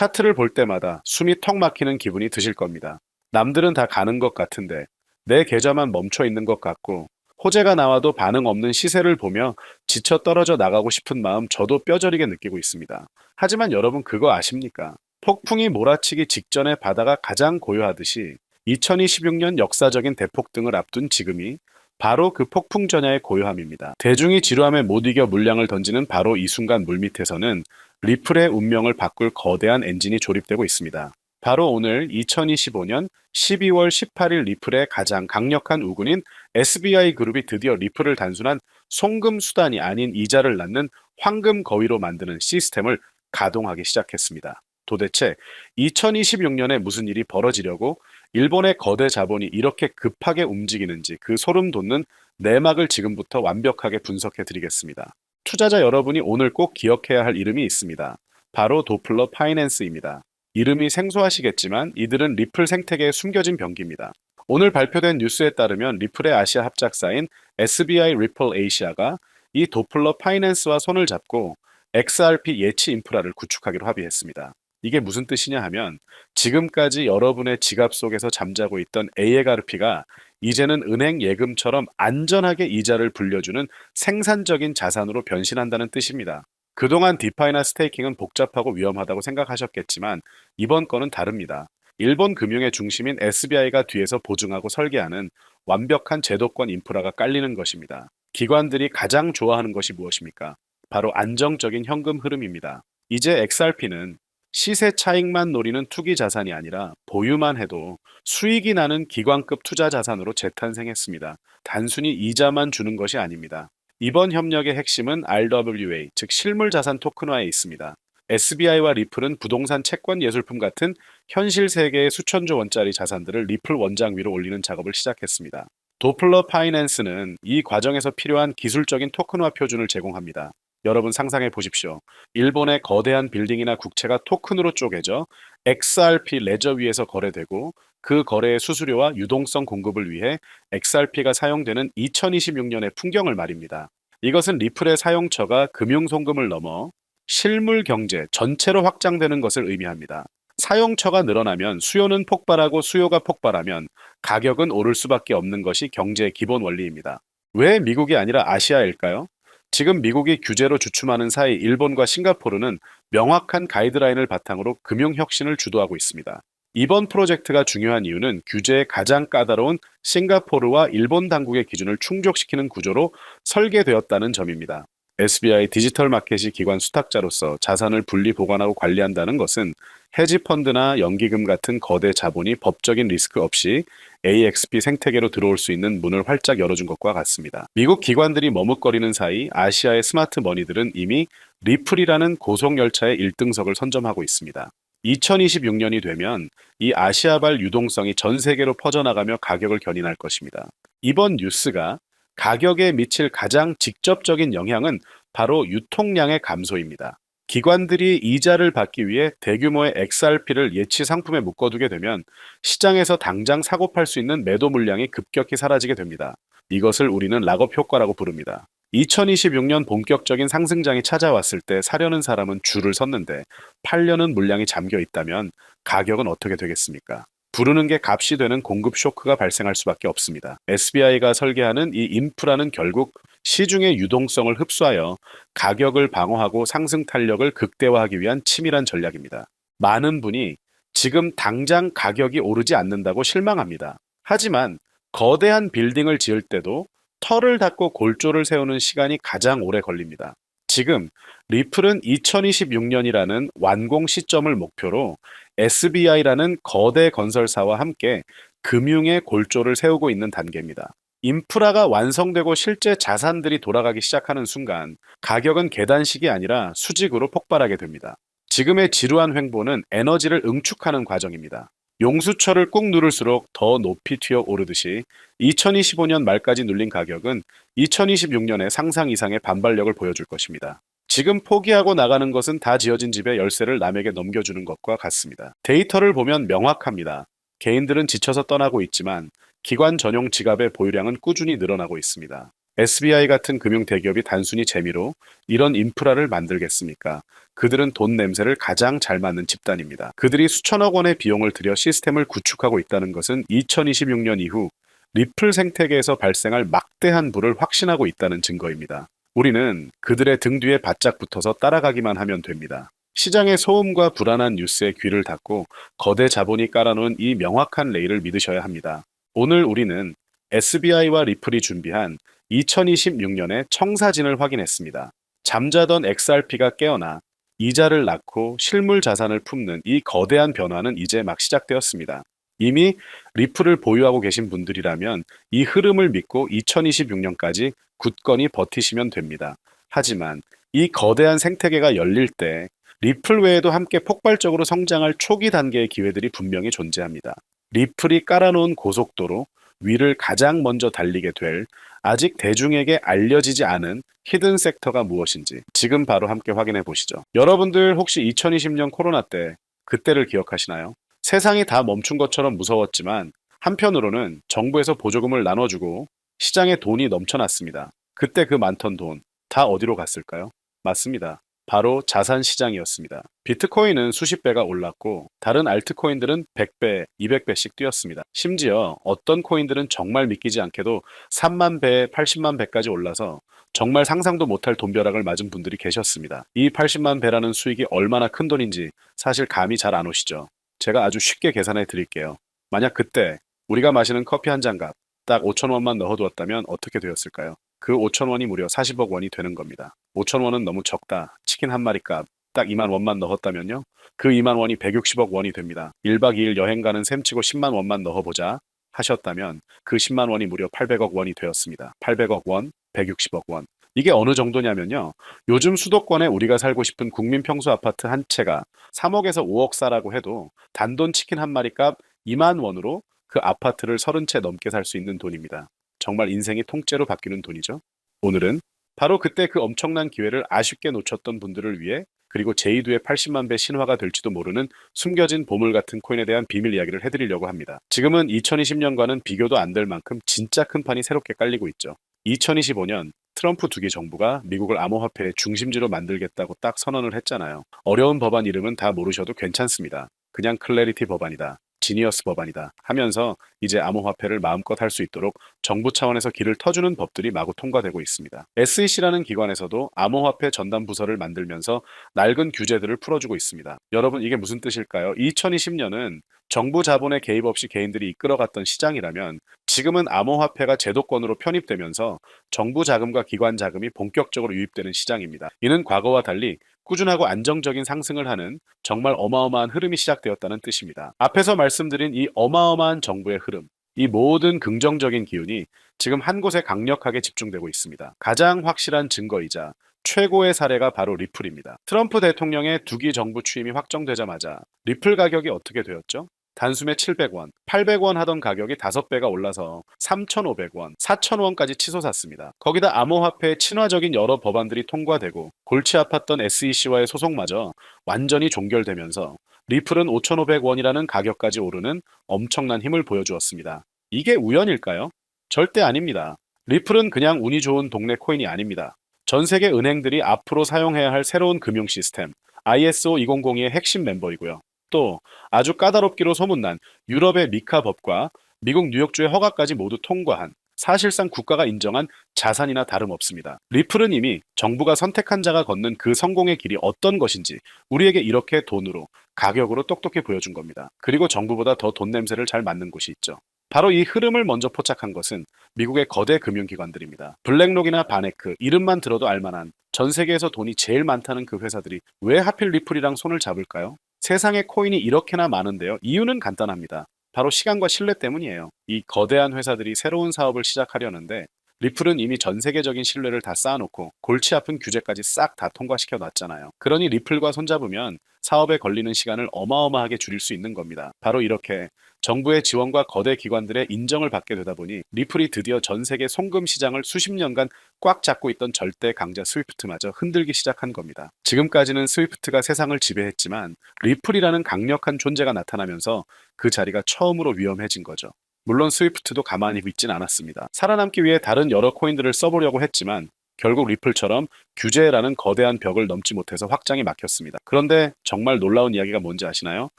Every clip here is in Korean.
차트를 볼 때마다 숨이 턱 막히는 기분이 드실 겁니다. 남들은 다 가는 것 같은데 내 계좌만 멈춰 있는 것 같고 호재가 나와도 반응 없는 시세를 보며 지쳐 떨어져 나가고 싶은 마음 저도 뼈저리게 느끼고 있습니다. 하지만 여러분 그거 아십니까? 폭풍이 몰아치기 직전에 바다가 가장 고요하듯이 2026년 역사적인 대폭 등을 앞둔 지금이 바로 그 폭풍 전야의 고요함입니다. 대중이 지루함에 못 이겨 물량을 던지는 바로 이 순간 물밑에서는 리플의 운명을 바꿀 거대한 엔진이 조립되고 있습니다. 바로 오늘 2025년 12월 18일 리플의 가장 강력한 우군인 SBI 그룹이 드디어 리플을 단순한 송금 수단이 아닌 이자를 낳는 황금 거위로 만드는 시스템을 가동하기 시작했습니다. 도대체 2026년에 무슨 일이 벌어지려고 일본의 거대 자본이 이렇게 급하게 움직이는지 그 소름 돋는 내막을 지금부터 완벽하게 분석해 드리겠습니다. 투자자 여러분이 오늘 꼭 기억해야 할 이름이 있습니다. 바로 도플러 파이낸스입니다. 이름이 생소하시겠지만 이들은 리플 생태계에 숨겨진 병기입니다. 오늘 발표된 뉴스에 따르면 리플의 아시아 합작사인 SBI 리플 에이시아가 이 도플러 파이낸스와 손을 잡고 XRP 예치 인프라를 구축하기로 합의했습니다. 이게 무슨 뜻이냐 하면 지금까지 여러분의 지갑 속에서 잠자고 있던 AXRP가 이제는 은행 예금처럼 안전하게 이자를 불려주는 생산적인 자산으로 변신한다는 뜻입니다. 그동안 디파이나 스테이킹은 복잡하고 위험하다고 생각하셨겠지만 이번 건은 다릅니다. 일본 금융의 중심인 SBI가 뒤에서 보증하고 설계하는 완벽한 제도권 인프라가 깔리는 것입니다. 기관들이 가장 좋아하는 것이 무엇입니까? 바로 안정적인 현금 흐름입니다. 이제 XRP는 시세 차익만 노리는 투기 자산이 아니라 보유만 해도 수익이 나는 기관급 투자 자산으로 재탄생했습니다. 단순히 이자만 주는 것이 아닙니다. 이번 협력의 핵심은 RWA, 즉 실물 자산 토큰화에 있습니다. SBI와 리플은 부동산 채권 예술품 같은 현실 세계의 수천조 원짜리 자산들을 리플 원장 위로 올리는 작업을 시작했습니다. 도플러 파이낸스는 이 과정에서 필요한 기술적인 토큰화 표준을 제공합니다. 여러분 상상해 보십시오. 일본의 거대한 빌딩이나 국채가 토큰으로 쪼개져 XRP 레저 위에서 거래되고 그 거래의 수수료와 유동성 공급을 위해 XRP가 사용되는 2026년의 풍경을 말입니다. 이것은 리플의 사용처가 금융송금을 넘어 실물 경제 전체로 확장되는 것을 의미합니다. 사용처가 늘어나면 수요는 폭발하고 수요가 폭발하면 가격은 오를 수밖에 없는 것이 경제의 기본 원리입니다. 왜 미국이 아니라 아시아일까요? 지금 미국이 규제로 주춤하는 사이 일본과 싱가포르는 명확한 가이드라인을 바탕으로 금융 혁신을 주도하고 있습니다. 이번 프로젝트가 중요한 이유는 규제의 가장 까다로운 싱가포르와 일본 당국의 기준을 충족시키는 구조로 설계되었다는 점입니다. SBI 디지털 마켓이 기관 수탁자로서 자산을 분리 보관하고 관리한다는 것은 헤지펀드나 연기금 같은 거대 자본이 법적인 리스크 없이 AXP 생태계로 들어올 수 있는 문을 활짝 열어준 것과 같습니다. 미국 기관들이 머뭇거리는 사이 아시아의 스마트 머니들은 이미 리플이라는 고속열차의 1등석을 선점하고 있습니다. 2026년이 되면 이 아시아발 유동성이 전 세계로 퍼져나가며 가격을 견인할 것입니다. 이번 뉴스가 가격에 미칠 가장 직접적인 영향은 바로 유통량의 감소입니다. 기관들이 이자를 받기 위해 대규모의 XRP를 예치 상품에 묶어두게 되면 시장에서 당장 사고 팔 수 있는 매도 물량이 급격히 사라지게 됩니다. 이것을 우리는 락업 효과라고 부릅니다. 2026년 본격적인 상승장이 찾아왔을 때 사려는 사람은 줄을 섰는데 팔려는 물량이 잠겨 있다면 가격은 어떻게 되겠습니까? 부르는 게 값이 되는 공급 쇼크가 발생할 수밖에 없습니다. SBI가 설계하는 이 인프라는 결국 시중의 유동성을 흡수하여 가격을 방어하고 상승 탄력을 극대화하기 위한 치밀한 전략입니다. 많은 분이 지금 당장 가격이 오르지 않는다고 실망합니다. 하지만 거대한 빌딩을 지을 때도 털을 닫고 골조를 세우는 시간이 가장 오래 걸립니다. 지금 리플은 2026년이라는 완공 시점을 목표로 SBI라는 거대 건설사와 함께 금융의 골조를 세우고 있는 단계입니다. 인프라가 완성되고 실제 자산들이 돌아가기 시작하는 순간 가격은 계단식이 아니라 수직으로 폭발하게 됩니다. 지금의 지루한 횡보는 에너지를 응축하는 과정입니다. 용수철을 꾹 누를수록 더 높이 튀어 오르듯이 2025년 말까지 눌린 가격은 2026년에 상상 이상의 반발력을 보여줄 것입니다. 지금 포기하고 나가는 것은 다 지어진 집에 열쇠를 남에게 넘겨주는 것과 같습니다. 데이터를 보면 명확합니다. 개인들은 지쳐서 떠나고 있지만 기관 전용 지갑의 보유량은 꾸준히 늘어나고 있습니다. SBI 같은 금융 대기업이 단순히 재미로 이런 인프라를 만들겠습니까? 그들은 돈 냄새를 가장 잘 맡는 집단입니다. 그들이 수천억 원의 비용을 들여 시스템을 구축하고 있다는 것은 2026년 이후 리플 생태계에서 발생할 막대한 부를 확신하고 있다는 증거입니다. 우리는 그들의 등 뒤에 바짝 붙어서 따라가기만 하면 됩니다. 시장의 소음과 불안한 뉴스에 귀를 닫고 거대 자본이 깔아놓은 이 명확한 레일을 믿으셔야 합니다. 오늘 우리는 SBI와 리플이 준비한 2026년의 청사진을 확인했습니다. 잠자던 XRP가 깨어나 이자를 낳고 실물 자산을 품는 이 거대한 변화는 이제 막 시작되었습니다. 이미 리플을 보유하고 계신 분들이라면 이 흐름을 믿고 2026년까지 굳건히 버티시면 됩니다. 하지만 이 거대한 생태계가 열릴 때 리플 외에도 함께 폭발적으로 성장할 초기 단계의 기회들이 분명히 존재합니다. 리플이 깔아놓은 고속도로 위를 가장 먼저 달리게 될 아직 대중에게 알려지지 않은 히든 섹터가 무엇인지 지금 바로 함께 확인해 보시죠. 여러분들 혹시 2020년 코로나 때 그때를 기억하시나요? 세상이 다 멈춘 것처럼 무서웠지만 한편으로는 정부에서 보조금을 나눠주고 시장에 돈이 넘쳐났습니다. 그때 그 많던 돈 다 어디로 갔을까요? 맞습니다. 바로 자산 시장이었습니다. 비트코인은 수십 배가 올랐고 다른 알트코인들은 100배, 200배씩 뛰었습니다. 심지어 어떤 코인들은 정말 믿기지 않게도 3만 배, 80만 배까지 올라서 정말 상상도 못할 돈벼락을 맞은 분들이 계셨습니다. 이 80만 배라는 수익이 얼마나 큰 돈인지 사실 감이 잘 안 오시죠. 제가 아주 쉽게 계산해 드릴게요. 만약 그때 우리가 마시는 커피 한 잔 값 딱 5천 원만 넣어두었다면 어떻게 되었을까요? 그 5천 원이 무려 40억 원이 되는 겁니다. 5천 원은 너무 적다. 치킨 한 마리 값 딱 2만 원만 넣었다면요. 그 2만 원이 160억 원이 됩니다. 1박 2일 여행 가는 셈치고 10만 원만 넣어보자 하셨다면 그 10만 원이 무려 800억 원이 되었습니다. 800억 원, 160억 원. 이게 어느 정도냐면요. 요즘 수도권에 우리가 살고 싶은 국민 평수 아파트 한 채가 3억에서 5억 사라고 해도 단돈 치킨 한 마리 값 2만 원으로 그 아파트를 30채 넘게 살 수 있는 돈입니다. 정말 인생이 통째로 바뀌는 돈이죠. 오늘은 바로 그때 그 엄청난 기회를 아쉽게 놓쳤던 분들을 위해 그리고 제이두의 80만 배 신화가 될지도 모르는 숨겨진 보물 같은 코인에 대한 비밀 이야기를 해드리려고 합니다. 지금은 2020년과는 비교도 안 될 만큼 진짜 큰 판이 새롭게 깔리고 있죠. 2025년 트럼프 두기 정부가 미국을 암호화폐의 중심지로 만들겠다고 딱 선언을 했잖아요. 어려운 법안 이름은 다 모르셔도 괜찮습니다. 그냥 클래리티 법안이다. 지니어스 법안이다 하면서 이제 암호화폐를 마음껏 할 수 있도록 정부 차원에서 길을 터주는 법들이 마구 통과되고 있습니다. SEC라는 기관에서도 암호화폐 전담 부서를 만들면서 낡은 규제들을 풀어주고 있습니다. 여러분 이게 무슨 뜻일까요? 2020년은 정부 자본의 개입 없이 개인들이 이끌어갔던 시장이라면 지금은 암호화폐가 제도권으로 편입되면서 정부 자금과 기관 자금이 본격적으로 유입되는 시장입니다. 이는 과거와 달리 꾸준하고 안정적인 상승을 하는 정말 어마어마한 흐름이 시작되었다는 뜻입니다. 앞에서 말씀드린 이 어마어마한 정부의 흐름, 이 모든 긍정적인 기운이 지금 한 곳에 강력하게 집중되고 있습니다. 가장 확실한 증거이자 최고의 사례가 바로 리플입니다. 트럼프 대통령의 두기 정부 취임이 확정되자마자 리플 가격이 어떻게 되었죠? 단숨에 700원, 800원 하던 가격이 5배가 올라서 3,500원, 4,000원까지 치솟았습니다. 거기다 암호화폐의 친화적인 여러 법안들이 통과되고 골치 아팠던 SEC와의 소송마저 완전히 종결되면서 리플은 5,500원이라는 가격까지 오르는 엄청난 힘을 보여주었습니다. 이게 우연일까요? 절대 아닙니다. 리플은 그냥 운이 좋은 동네 코인이 아닙니다. 전 세계 은행들이 앞으로 사용해야 할 새로운 금융 시스템 ISO 2002의 핵심 멤버이고요. 또 아주 까다롭기로 소문난 유럽의 미카 법과 미국 뉴욕주의 허가까지 모두 통과한 사실상 국가가 인정한 자산이나 다름없습니다. 리플은 이미 정부가 선택한 자가 걷는 그 성공의 길이 어떤 것인지 우리에게 이렇게 돈으로 가격으로 똑똑히 보여준 겁니다. 그리고 정부보다 더 돈 냄새를 잘 맡는 곳이 있죠. 바로 이 흐름을 먼저 포착한 것은 미국의 거대 금융기관들입니다. 블랙록이나 바네크, 이름만 들어도 알만한 전 세계에서 돈이 제일 많다는 그 회사들이 왜 하필 리플이랑 손을 잡을까요? 세상에 코인이 이렇게나 많은데요. 이유는 간단합니다. 바로 시간과 신뢰 때문이에요. 이 거대한 회사들이 새로운 사업을 시작하려는데 리플은 이미 전 세계적인 신뢰를 다 쌓아놓고 골치 아픈 규제까지 싹 다 통과시켜 놨잖아요. 그러니 리플과 손잡으면 사업에 걸리는 시간을 어마어마하게 줄일 수 있는 겁니다. 바로 이렇게 정부의 지원과 거대 기관들의 인정을 받게 되다 보니 리플이 드디어 전 세계 송금 시장을 수십 년간 꽉 잡고 있던 절대 강자 스위프트마저 흔들기 시작한 겁니다. 지금까지는 스위프트가 세상을 지배했지만 리플이라는 강력한 존재가 나타나면서 그 자리가 처음으로 위험해진 거죠. 물론 스위프트도 가만히 있진 않았습니다. 살아남기 위해 다른 여러 코인들을 써보려고 했지만 결국 리플처럼 규제라는 거대한 벽을 넘지 못해서 확장이 막혔습니다. 그런데 정말 놀라운 이야기가 뭔지 아시나요?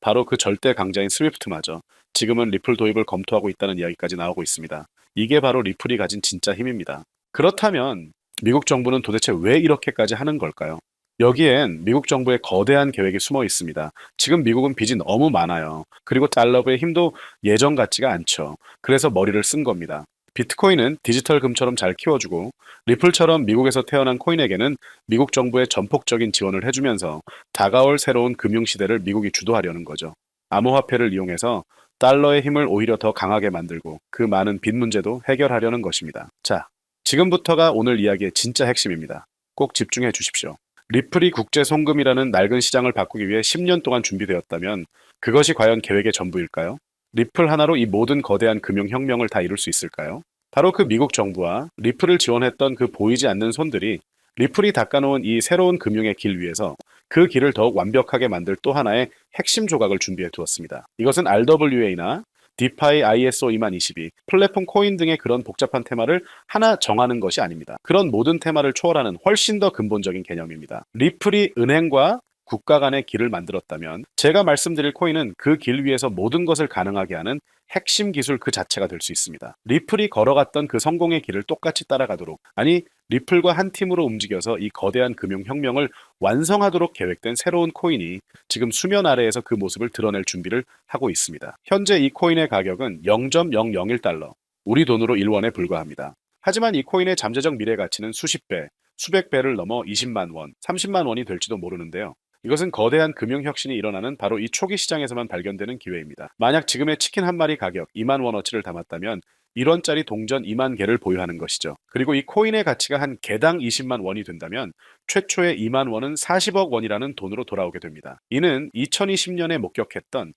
바로 그 절대 강자인 스위프트마저 지금은 리플 도입을 검토하고 있다는 이야기까지 나오고 있습니다. 이게 바로 리플이 가진 진짜 힘입니다. 그렇다면 미국 정부는 도대체 왜 이렇게까지 하는 걸까요? 여기엔 미국 정부의 거대한 계획이 숨어 있습니다. 지금 미국은 빚이 너무 많아요. 그리고 달러부의 힘도 예전 같지가 않죠. 그래서 머리를 쓴 겁니다. 비트코인은 디지털 금처럼 잘 키워주고 리플처럼 미국에서 태어난 코인에게는 미국 정부의 전폭적인 지원을 해주면서 다가올 새로운 금융시대를 미국이 주도하려는 거죠. 암호화폐를 이용해서 달러의 힘을 오히려 더 강하게 만들고 그 많은 빚 문제도 해결하려는 것입니다. 자, 지금부터가 오늘 이야기의 진짜 핵심입니다. 꼭 집중해 주십시오. 리플이 국제 송금이라는 낡은 시장을 바꾸기 위해 10년 동안 준비되었다면 그것이 과연 계획의 전부일까요? 리플 하나로 이 모든 거대한 금융혁명을 다 이룰 수 있을까요? 바로 그 미국 정부와 리플을 지원했던 그 보이지 않는 손들이 리플이 닦아놓은 이 새로운 금융의 길 위에서 그 길을 더욱 완벽하게 만들 또 하나의 핵심 조각을 준비해 두었습니다. 이것은 RWA나 디파이 ISO 2022, 플랫폼 코인 등의 그런 복잡한 테마를 하나 정하는 것이 아닙니다. 그런 모든 테마를 초월하는 훨씬 더 근본적인 개념입니다. 리플이 은행과 국가 간의 길을 만들었다면 제가 말씀드릴 코인은 그 길 위에서 모든 것을 가능하게 하는 핵심 기술 그 자체가 될 수 있습니다. 리플이 걸어갔던 그 성공의 길을 똑같이 따라가도록 아니 리플과 한 팀으로 움직여서 이 거대한 금융 혁명을 완성하도록 계획된 새로운 코인이 지금 수면 아래에서 그 모습을 드러낼 준비를 하고 있습니다. 현재 이 코인의 가격은 0.001달러, 우리 돈으로 1원에 불과합니다. 하지만 이 코인의 잠재적 미래 가치는 수십 배, 수백 배를 넘어 20만 원, 30만 원이 될지도 모르는데요. 이것은 거대한 금융 혁신이 일어나는 바로 이 초기 시장에서만 발견되는 기회입니다. 만약 지금의 치킨 한 마리 가격 2만 원어치를 담았다면 1원짜리 동전 2만 개를 보유하는 것이죠. 그리고 이 코인의 가치가 한 개당 20만 원이 된다면 최초의 2만 원은 40억 원이라는 돈으로 돌아오게 됩니다. 이는 2020년에 목격했던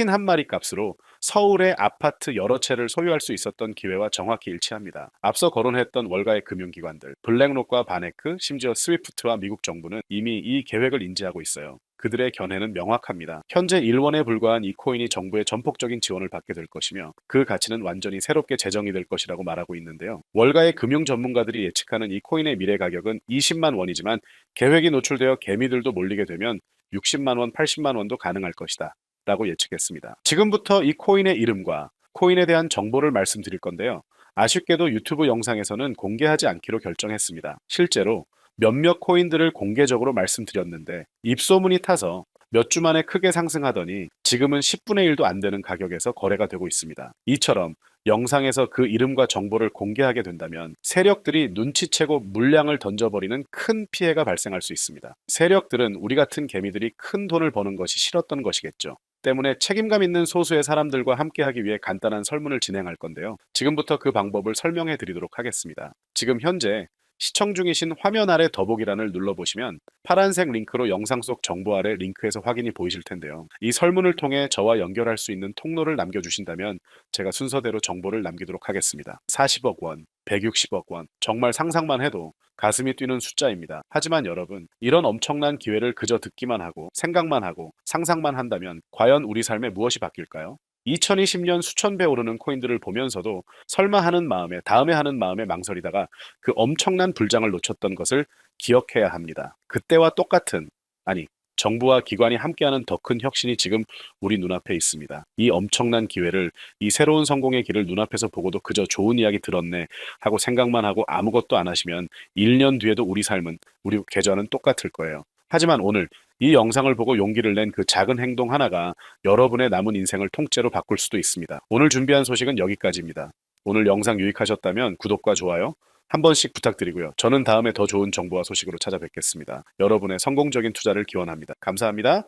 치킨 한 마리 값으로 서울의 아파트 여러 채를 소유할 수 있었던 기회와 정확히 일치합니다. 앞서 거론했던 월가의 금융기관들, 블랙록과 바네크, 심지어 스위프트와 미국 정부는 이미 이 계획을 인지하고 있어요. 그들의 견해는 명확합니다. 현재 1원에 불과한 이 코인이 정부의 전폭적인 지원을 받게 될 것이며 그 가치는 완전히 새롭게 재정이 될 것이라고 말하고 있는데요. 월가의 금융 전문가들이 예측하는 이 코인의 미래 가격은 20만 원이지만 계획이 노출되어 개미들도 몰리게 되면 60만 원, 80만 원도 가능할 것이다. 라고 예측했습니다. 지금부터 이 코인의 이름과 코인에 대한 정보를 말씀드릴 건데요. 아쉽게도 유튜브 영상에서는 공개하지 않기로 결정했습니다. 실제로 몇몇 코인들을 공개적으로 말씀드렸는데 입소문이 타서 몇 주 만에 크게 상승하더니 지금은 10분의 1도 안 되는 가격에서 거래가 되고 있습니다. 이처럼 영상에서 그 이름과 정보를 공개하게 된다면 세력들이 눈치채고 물량을 던져버리는 큰 피해가 발생할 수 있습니다. 세력들은 우리 같은 개미들이 큰 돈을 버는 것이 싫었던 것이겠죠. 때문에 책임감 있는 소수의 사람들과 함께하기 위해 간단한 설문을 진행할 건데요. 지금부터 그 방법을 설명해 드리도록 하겠습니다. 지금 현재 시청 중이신 화면 아래 더보기란을 눌러보시면 파란색 링크로 영상 속 정보 아래 링크에서 확인이 보이실 텐데요. 이 설문을 통해 저와 연결할 수 있는 통로를 남겨주신다면 제가 순서대로 정보를 남기도록 하겠습니다. 40억 원, 160억 원, 정말 상상만 해도 가슴이 뛰는 숫자입니다. 하지만 여러분, 이런 엄청난 기회를 그저 듣기만 하고 생각만 하고 상상만 한다면 과연 우리 삶에 무엇이 바뀔까요? 2020년 수천 배 오르는 코인들을 보면서도 설마 하는 마음에 다음에 하는 마음에 망설이다가 그 엄청난 불장을 놓쳤던 것을 기억해야 합니다. 그때와 똑같은 아니 정부와 기관이 함께하는 더 큰 혁신이 지금 우리 눈앞에 있습니다. 이 엄청난 기회를 이 새로운 성공의 길을 눈앞에서 보고도 그저 좋은 이야기 들었네 하고 생각만 하고 아무것도 안 하시면 1년 뒤에도 우리 삶은 우리 계좌는 똑같을 거예요. 하지만 오늘 이 영상을 보고 용기를 낸 그 작은 행동 하나가 여러분의 남은 인생을 통째로 바꿀 수도 있습니다. 오늘 준비한 소식은 여기까지입니다. 오늘 영상 유익하셨다면 구독과 좋아요 한 번씩 부탁드리고요. 저는 다음에 더 좋은 정보와 소식으로 찾아뵙겠습니다. 여러분의 성공적인 투자를 기원합니다. 감사합니다.